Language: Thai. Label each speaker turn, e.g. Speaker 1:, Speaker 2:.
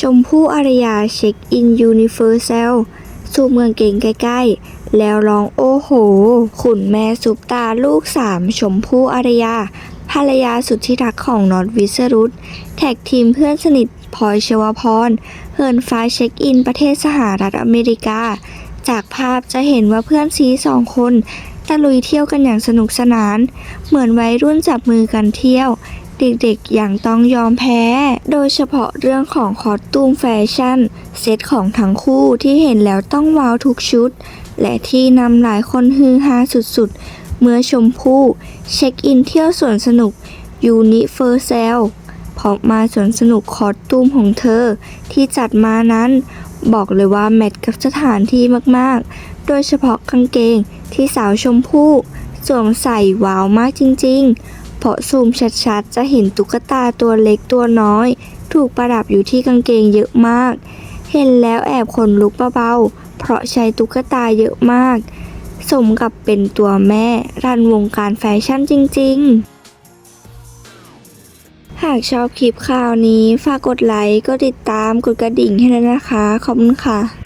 Speaker 1: ชมพู่อารยาเช็คอินยูนิเวอร์แซลสู่เมืองเก่งใกล้ๆ แล้วร้องโอ้โห ขุนแม่ซุปตาลูกสามชมพู่อารยา ภรรยาสุดที่รักของนอตวิสรุตแท็กทีมเพื่อนสนิทพลอยชวพร เฮิร์นฟ้าเช็คอินประเทศสหรัฐอเมริกา จากภาพจะเห็นว่าเพื่อนซีสองคน ตะลุยเที่ยวกันอย่างสนุกสนาน เหมือนวัยรุ่นจับมือกันเที่ยว เด็กๆอย่างต้องยอมแพ้ โดยเฉพาะเรื่องของคอสตูมแฟชั่น เซตของทั้งคู่ที่เห็นแล้วต้องว้าวทุกชุด และที่นำหลายคนฮือฮาสุดๆ เมื่อชมพู่ เช็คอินเที่ยวสวนสนุกยูนิเฟอร์แซลพอมาสวนสนุกคอสตูมของเธอที่จัดมานั้น บอกเลยว่าแมทกับสถานที่มากๆ โดยเฉพาะกางเกงที่สาวชมพู่สวมใส่ว้าวมากจริงๆ เพราะซูมชัดๆ จะเห็นตุ๊กตาตัวเล็กตัวน้อย ถูกประดับอยู่ที่กางเกงเยอะมาก เห็นแล้วแอบขนลุกเบาๆ เพราะใช้ตุ๊กตาเยอะมาก สมกับเป็นตัวแม่รันวงการแฟชั่นจริงๆ หากชอบคลิปข่าวนี้ ฝากกดไลค์ กดติดตาม กดกระดิ่งให้ด้วยนะคะ ขอบคุณค่ะ